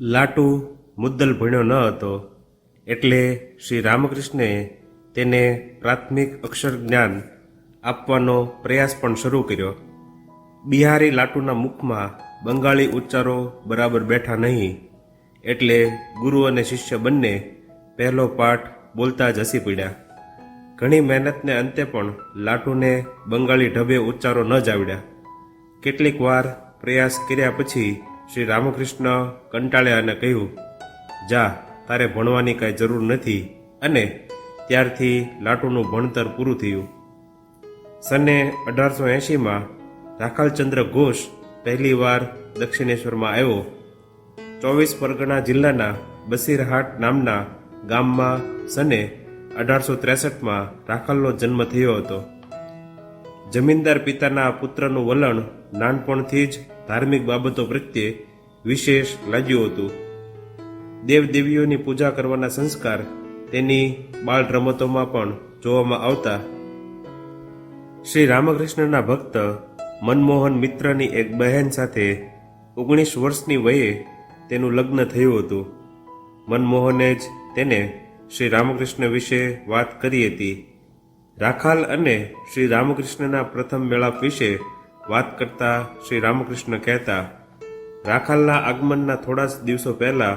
લાટુ મુદ્દલ ભણ્યો ન હતો એટલે શ્રી રામકૃષ્ણે તેને પ્રાથમિક અક્ષર જ્ઞાન આપવાનો પ્રયાસ પણ શરૂ કર્યો. બિહારી લાટુના મુખમાં બંગાળી ઉચ્ચારો બરાબર બેઠા નહીં એટલે ગુરુ અને શિષ્ય બંને પહેલો પાઠ બોલતા જ હસી પડ્યા. ઘણી મહેનતને અંતે પણ લાટુને બંગાળી ઢબે ઉચ્ચારો ન જ આવડ્યા. કેટલીક વાર પ્રયાસ કર્યા પછી શ્રી રામકૃષ્ણ કંટાળ્યા અને કહ્યું, જા, તારે ભણવાની કાંઈ જરૂર નથી. અને ત્યારથી લાટુનું ભણતર પૂરું થયું. સને અઢારસો એંશીમાં રાખાલચંદ્ર ઘોષ પહેલીવાર દક્ષિણેશ્વરમાં આવ્યો. ચોવીસ પરગણા જિલ્લાના બસીરહાટ નામના ગામમાં સને અઢારસો ત્રેસઠમાં રાખાલનો જન્મ થયો હતો. જમીનદાર પિતાના પુત્રનું વલણ નાનપણથી જ ધાર્મિક બાબતો પ્રત્યે વિશેષ લાગ્યું હતું. દેવદેવીઓની પૂજા કરવાના સંસ્કાર તેની બાળ રમતોમાં પણ જોવામાં આવતા. શ્રી રામકૃષ્ણના ભક્ત મનમોહન મિત્રની એક બહેન સાથે ઓગણીસ વર્ષની વયે તેનું લગ્ન થયું હતું. મનમોહને જ તેને શ્રી રામકૃષ્ણ વિશે વાત કરી હતી. રાખાલ અને શ્રી રામકૃષ્ણના પ્રથમ મેળાપ વિશે વાત કરતા શ્રી રામકૃષ્ણ કહેતા, રાખાલના આગમનના થોડા જ દિવસો પહેલા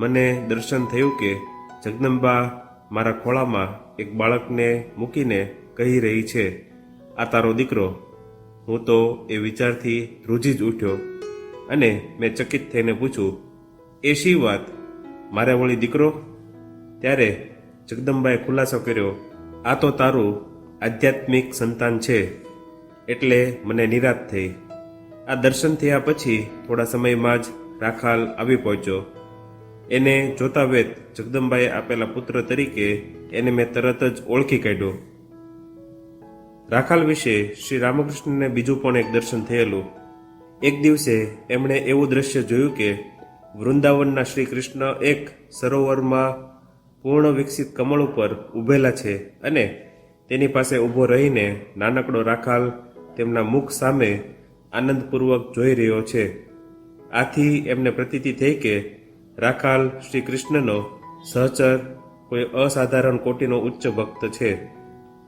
મને દર્શન થયું કે જગદંબા મારા ખોળામાં એક બાળકને મૂકીને કહી રહી છે, આ તારો દીકરો. હું તો એ વિચારથી ધ્રુજી જ ઉઠ્યો અને મેં ચકિત થઈને પૂછ્યું, એ શી વાત? મારે વળી દીકરો? ત્યારે જગદંબાએ ખુલાસો કર્યો, આ તો તારું આધ્યાત્મિક સંતાન છે. એટલે મને નિરાશ થઈ. આ દર્શન થયા પછી થોડા સમયમાં જ રાખાલ આવી પહોંચ્યો. એને જોતા વેત જગદંબાએ આપેલા પુત્ર તરીકે એને મેં તરત જ ઓળખી કાઢ્યો. રાખાલ વિશે શ્રી રામકૃષ્ણને બીજું પણ એક દર્શન થયેલું. એક દિવસે એમણે એવું દ્રશ્ય જોયું કે વૃંદાવનના શ્રી કૃષ્ણ એક સરોવરમાં પૂર્ણ વિકસિત કમળ ઉપર ઊભેલા છે અને તેની પાસે ઊભો રહીને નાનકડો રાખાલ તેમના મુખ સામે આનંદપૂર્વક જોઈ રહ્યો છે. આથી એમને પ્રતીતિ થઈ કે રાખાલ શ્રી કૃષ્ણનો સહચર કોઈ અસાધારણ કોટીનો ઉચ્ચ ભક્ત છે.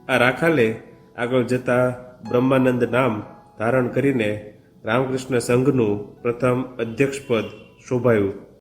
આ રાખાલે આગળ જતા બ્રહ્માનંદ નામ ધારણ કરીને રામકૃષ્ણ સંઘનું પ્રથમ અધ્યક્ષપદ શોભાયું.